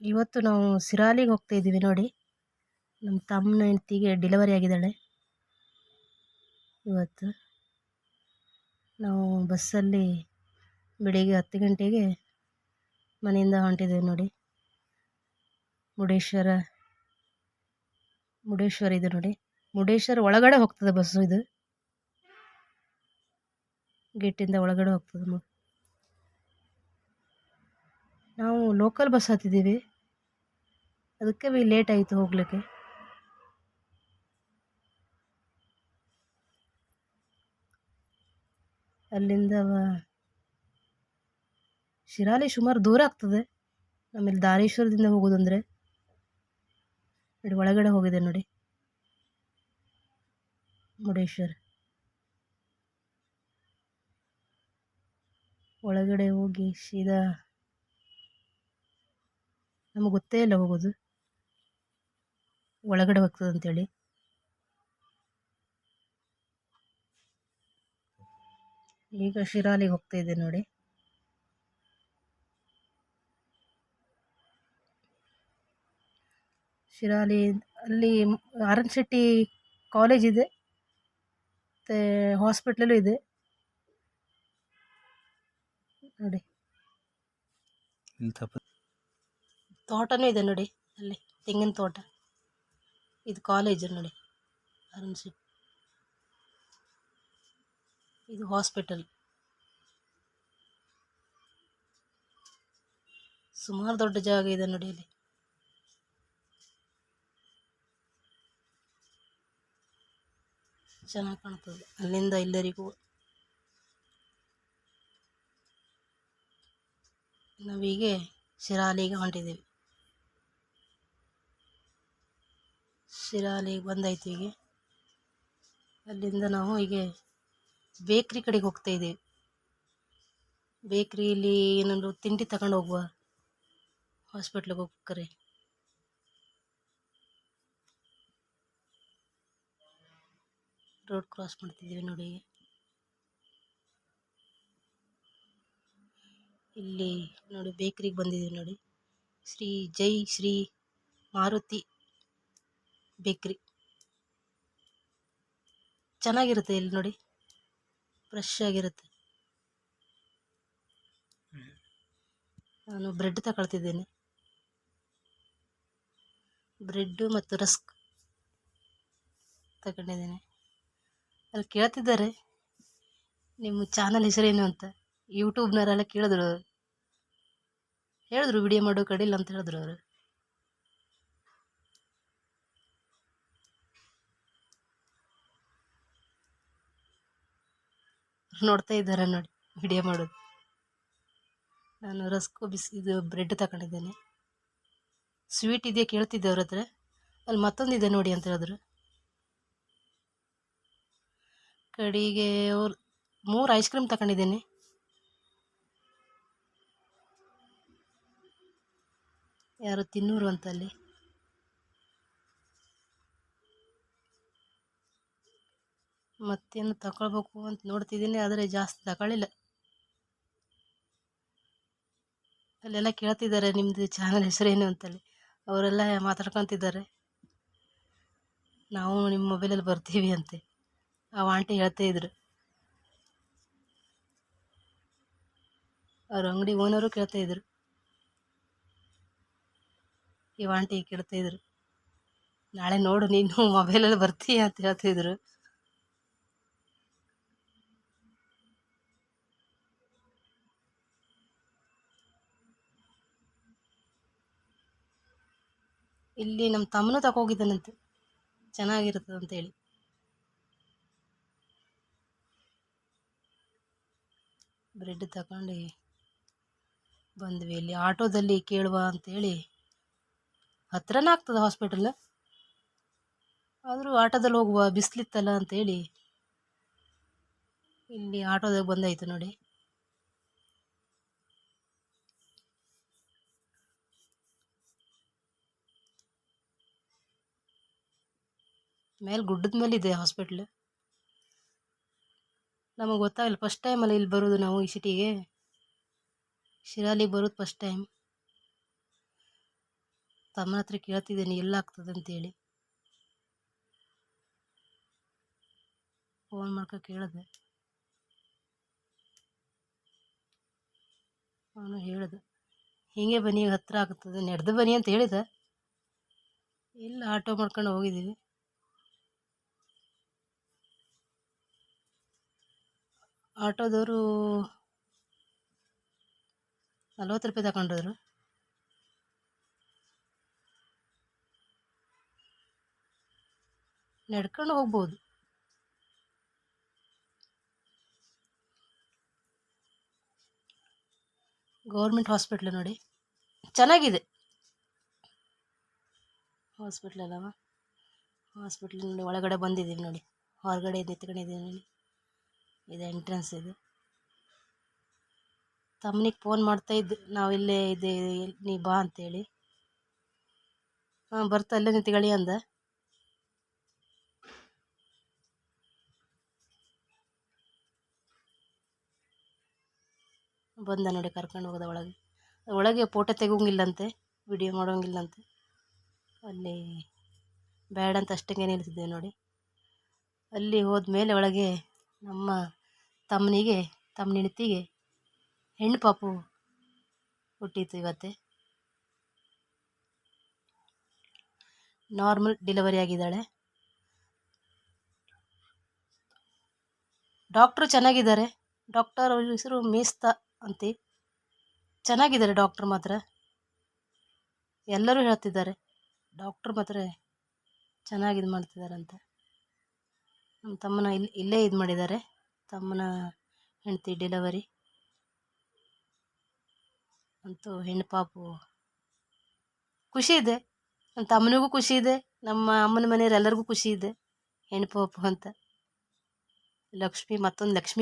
ಇವತ್ತು ನಾವು ಸಿರಾಲಿಗೆ ಹೋಗ್ತಾ ಇದ್ದೀವಿ ನೋಡಿ. ನಮ್ಮ ತಮ್ಮನ ಹೆಂಡ್ತಿಗೆ ಡೆಲಿವರಿ ಆಗಿದ್ದಾಳೆ. ಇವತ್ತು ನಾವು ಬಸ್ಸಲ್ಲಿ ಬೆಳಿಗ್ಗೆ ಹತ್ತು ಗಂಟೆಗೆ ಮನೆಯಿಂದ ಹೊಂಟಿದ್ದೇವೆ ನೋಡಿ. ಮುರುಡೇಶ್ವರ ಮುರುಡೇಶ್ವರ ಇದು ನೋಡಿ. ಮುಡೇಶ್ವರ ಒಳಗಡೆ ಹೋಗ್ತದೆ ಬಸ್ಸು ಇದು. ಗೇಟಿಂದ ಒಳಗಡೆ ಹೋಗ್ತದೆ ನೋಡಿ ನಾವು ಲೋಕಲ್ ಬಸ್ ಹತ್ತಿದ್ದೀವಿ ಅದಕ್ಕೆ ಬಿ ಲೇಟ್ ಆಯಿತು ಹೋಗಲಿಕ್ಕೆ. ಅಲ್ಲಿಂದ ಶಿರಾಲಿ ಸುಮಾರು ದೂರ ಆಗ್ತದೆ. ಆಮೇಲೆ ದಾರೇಶ್ವರದಿಂದ ಹೋಗೋದಂದರೆ ನೋಡಿ, ಒಳಗಡೆ ಹೋಗಿದೆ ನೋಡಿ. ಮುರುಡೇಶ್ವರ. ಒಳಗಡೆ ಹೋಗಿ ಸೀದಾ ನಮಗೆ ಗೊತ್ತೇ ಇಲ್ಲ ಹೋಗೋದು. ಒಳಗಡೆ ಹೋಗ್ತದೆ ಅಂತೇಳಿ. ಈಗ ಶಿರಾಲಿಗೆ ಹೋಗ್ತಾ ಇದೆ ನೋಡಿ. ಶಿರಾಲಿ, ಅಲ್ಲಿ ಆರ್ ಶೆಟ್ಟಿ ಕಾಲೇಜ್ ಇದೆ. ಮತ್ತು ಹಾಸ್ಪಿಟ್ಲಲ್ಲೂ ಇದೆ. ನೋಡಿ. ತೋಟನೂ ಇದೆ ನೋಡಿ ಅಲ್ಲಿ, ತೆಂಗಿನ ತೋಟ. ಇದು ಕಾಲೇಜು ನೋಡಿ, ಅರುಣ್ ಇದು ಹಾಸ್ಪಿಟಲ್ ಸುಮಾರು ದೊಡ್ಡ ಜಾಗ ಇದೆ ನೋಡಿ ಅಲ್ಲಿ. ಚೆನ್ನಾಗಿ ಕಾಣ್ತದೆ. ಅಲ್ಲಿಂದ ಎಲ್ಲರಿಗೂ ನಾವೀಗೆ ಶಿರಾಲಿಗೆ ಹೊಂಟಿದ್ದೀವಿ. ಶಿರಾಲಿಗೆ ಬಂದಾಯ್ತು ಈಗ ಅಲ್ಲಿಂದ ನಾವು ಹೀಗೆ ಬೇಕ್ರಿ ಕಡೆಗೆ ಹೋಗ್ತಾ ಇದ್ದೀವಿ ಬೇಕ್ರಿಲಿ ಏನಾದ್ರು ತಿಂಡಿ ತಗೊಂಡು ಹೋಗುವ ಹಾಸ್ಪಿಟ್ಲಿಗೆ ಹೋಗ್ಬೇಕಾರೆ ರೋಡ್ ಕ್ರಾಸ್ ಮಾಡ್ತಿದ್ದೀವಿ ನೋಡಿ ಇಲ್ಲಿ ನೋಡಿ ಬೇಕ್ರಿಗೆ ಬಂದಿದ್ದೀವಿ ನೋಡಿ. ಶ್ರೀ ಜೈ ಶ್ರೀ ಮಾರುತಿ ಬೇಕ್ರಿ. ಚೆನ್ನಾಗಿರುತ್ತೆ ಇಲ್ಲಿ ನೋಡಿ. ಫ್ರೆಶ್ ಆಗಿರುತ್ತೆ. ನಾನು ಬ್ರೆಡ್ ತಗೊಳ್ತಿದ್ದೀನಿ ಬ್ರೆಡ್ಡು ಮತ್ತು ರಸ್ಕ್ ತಗೊಂಡಿದ್ದೀನಿ ಅಲ್ಲಿ ಕೇಳ್ತಿದ್ದಾರೆ. ನಿಮ್ಮ ಚಾನಲ್ ಹೆಸರೇನು ಅಂತ. ಯೂಟ್ಯೂಬ್ನವರೆಲ್ಲ ಕೇಳಿದ್ರು. ಹೇಳಿದ್ರು ವಿಡಿಯೋ ಮಾಡೋ ಕಡಿಲ್ಲ ಅಂತ ಹೇಳಿದ್ರು ಅವರು. ನೋಡ್ತಾ ಇದ್ದಾರೆ ನೋಡಿ ವಿಡಿಯೋ ಮಾಡೋದು. ನಾನು ರಸ್ಕು ಬಿಸಿ ಇದು ಬ್ರೆಡ್ ತಗೊಂಡಿದ್ದೇನೆ. ಸ್ವೀಟ್ ಇದೆಯಾ ಕೇಳ್ತಿದ್ದೆ ಅವ್ರ ಹತ್ರ ಅಲ್ಲಿ ಮತ್ತೊಂದಿದೆ ನೋಡಿ ಅಂತ ಹೇಳಿದ್ರು. ಕಡೆಗೆ ಅವ್ರು ಮೂರು ಐಸ್ ಕ್ರೀಮ್ ತಗೊಂಡಿದ್ದೇನೆ. ಯಾರು ತಿನ್ನೂರು ಅಂತ ಮತ್ತೇನು ತಗೊಳ್ಬೇಕು ಅಂತ ನೋಡ್ತಿದ್ದೀನಿ, ಆದರೆ ಜಾಸ್ತಿ ತಗೊಳ್ಳಿಲ್ಲ. ಅಲ್ಲೆಲ್ಲ ಕೇಳ್ತಿದ್ದಾರೆ ನಿಮ್ಮದು ಚಾನಲ್ ಹೆಸರೇನು ಅಂತಲ್ಲಿ ಅವರೆಲ್ಲ ಮಾತಾಡ್ಕೊತಿದ್ದಾರೆ. ನಾವು ನಿಮ್ಮ ಮೊಬೈಲಲ್ಲಿ ಬರ್ತೀವಿ ಅಂತೆ. ಆ ಆಂಟಿ ಹೇಳ್ತಾ ಇದ್ರು. ಅವ್ರ ಅಂಗಡಿ ಓನರು ಕೇಳ್ತಾ ಇದ್ರು. ಈ ಆಂಟಿ ಕೇಳ್ತಾ ಇದ್ರು. ನಾಳೆ ನೋಡು, ನೀನು ಮೊಬೈಲಲ್ಲಿ ಬರ್ತೀಯ ಅಂತ ಹೇಳ್ತಿದ್ರು ಇಲ್ಲಿ ನಮ್ಮ ತಮ್ಮನೂ ತಗೋಗಿದ್ದಾನಂತೆ ಚೆನ್ನಾಗಿರ್ತದೆ ಅಂತೇಳಿ ಬ್ರೆಡ್ ತಗೊಂಡು ಬಂದ್ವಿ. ಇಲ್ಲಿ ಆಟೋದಲ್ಲಿ ಕೇಳುವ ಅಂತೇಳಿ ಹತ್ರನೇ ಆಗ್ತದೆ ಹಾಸ್ಪಿಟಲ್ ಆದರೂ ಆಟೋದಲ್ಲಿ ಹೋಗುವ ಬಿಸಿಲಿತ್ತಲ್ಲ ಅಂತೇಳಿ ಇಲ್ಲಿ ಆಟೋದಾಗ ಬಂದಾಯಿತು ನೋಡಿ. ಮೇಲೆ ಗುಡ್ಡದ ಮೇಲೆ ಇದೆ ಹಾಸ್ಪಿಟ್ಲ್ ನಮಗೆ ಗೊತ್ತಾಗಿಲ್ಲ ಫಸ್ಟ್ ಟೈಮಲ್ಲಿ ಇಲ್ಲಿ ಬರೋದು ನಾವು ಈ ಸಿಟಿಗೆ ಶಿರಾಲಿಗೆ ಬರೋದು ಫಸ್ಟ್ ಟೈಮ್ ತಮ್ಮ ಹತ್ರ ಕೇಳ್ತಿದ್ದೀನಿ ಎಲ್ಲಾಗ್ತದೆ ಅಂತೇಳಿ ಫೋನ್ ಮಾಡ್ಕೊ ಕೇಳಿದೆ. ಅವನು ಹೇಳಿದೆ, ಹೀಗೆ ಬನ್ನಿ ಹತ್ತಿರ ಆಗ್ತದೆ. ನಡೆದು ಬನ್ನಿ ಅಂತ ಹೇಳಿದೆ. ಇಲ್ಲ, ಆಟೋ ಮಾಡ್ಕೊಂಡು ಹೋಗಿದ್ದೀವಿ. ಆಟೋದವರು ನಲ್ವತ್ತು ರೂಪಾಯಿ ತಗೊಂಡಿದ್ರು. ನಡ್ಕೊಂಡು ಹೋಗ್ಬೋದು. ಗೌರ್ಮೆಂಟ್ ಹಾಸ್ಪಿಟ್ಲು ನೋಡಿ. ಚೆನ್ನಾಗಿದೆ. ಹಾಸ್ಪಿಟ್ಲಲ್ಲವ ಹಾಸ್ಪಿಟ್ಲ್ ನೋಡಿ ಒಳಗಡೆ ಬಂದಿದ್ದೀವಿ ನೋಡಿ. ಹೊರಗಡೆ ಎತ್ಕೊಂಡಿದ್ದೀವಿ ನೋಡಿ. ಇದು ಎಂಟ್ರೆನ್ಸ್ ಇದು. ತಮ್ಮನಿಗೆ ಫೋನ್ ಮಾಡ್ತಾ ಇದ್ದೆ ನಾವಿಲ್ಲೇ ಇದೆ, ನೀ ಬಾ ಅಂತೇಳಿ. ಹಾಂ, ಬರ್ತಾ ಅಲ್ಲೇ ನಿಂತ್ಕೊಳ್ಳಿ ಅಂದ. ಬಂದ ನೋಡಿ ಕರ್ಕೊಂಡು ಹೋಗೋದ ಒಳಗೆ. ಒಳಗೆ ಫೋಟೋ ತೆಗೋಂಗಿಲ್ಲಂತೆ ವಿಡಿಯೋ ಮಾಡೋಂಗಿಲ್ಲಂತೆ. ಅಲ್ಲಿ ಬೇಡ ಅಂತ ಅಷ್ಟಂಗೆ ನಿಲ್ಸಿದ್ದೇವೆ ನೋಡಿ. ಅಲ್ಲಿ ಹೋದ್ಮೇಲೆ ಒಳಗೆ ನಮ್ಮ ತಮ್ಮನಿಗೆ, ತಮ್ಮ ಹೆಂಡ್ತಿಗೆ ಹೆಣ್ಣು ಪಾಪು ಹುಟ್ಟಿತ್ತು ಇವತ್ತೇ. ನಾರ್ಮಲ್ ಡೆಲಿವರಿ ಆಗಿದ್ದಾಳೆ. ಡಾಕ್ಟ್ರು ಚೆನ್ನಾಗಿದ್ದಾರೆ. ಡಾಕ್ಟರ್ ಅವ್ರ ಹೆಸರು ಮೇಸ್ತಾ ಅಂತ. ಚೆನ್ನಾಗಿದ್ದಾರೆ ಡಾಕ್ಟ್ರ್ ಮಾತ್ರ. ಎಲ್ಲರೂ ಹೇಳ್ತಿದ್ದಾರೆ. ಡಾಕ್ಟ್ರ್ ಮಾತ್ರ ಚೆನ್ನಾಗಿ ಇದು ಮಾಡ್ತಿದ್ದಾರಂತ. ನಮ್ಮ ತಮ್ಮನ ಇಲ್ಲಿ ಇಲ್ಲೇ ಇದು ಮಾಡಿದ್ದಾರೆ. ತಮ್ಮನ ಹೆಂಡತಿ ಡೆಲಿವರಿ ಅಂತೂ ಹೆಣ್ಣು ಪಾಪು. ಖುಷಿ ಇದೆ. ನಮ್ಮ ತಮ್ಮನಿಗೂ ಖುಷಿ ಇದೆ. ನಮ್ಮ ಅಮ್ಮನ ಮನೆಯವ್ರು ಎಲ್ಲರಿಗೂ ಖುಷಿ ಇದೆ. ಹೆಣ್ಣು ಪಾಪು ಅಂತ. ಲಕ್ಷ್ಮಿ ಮತ್ತೊಂದು ಲಕ್ಷ್ಮಿ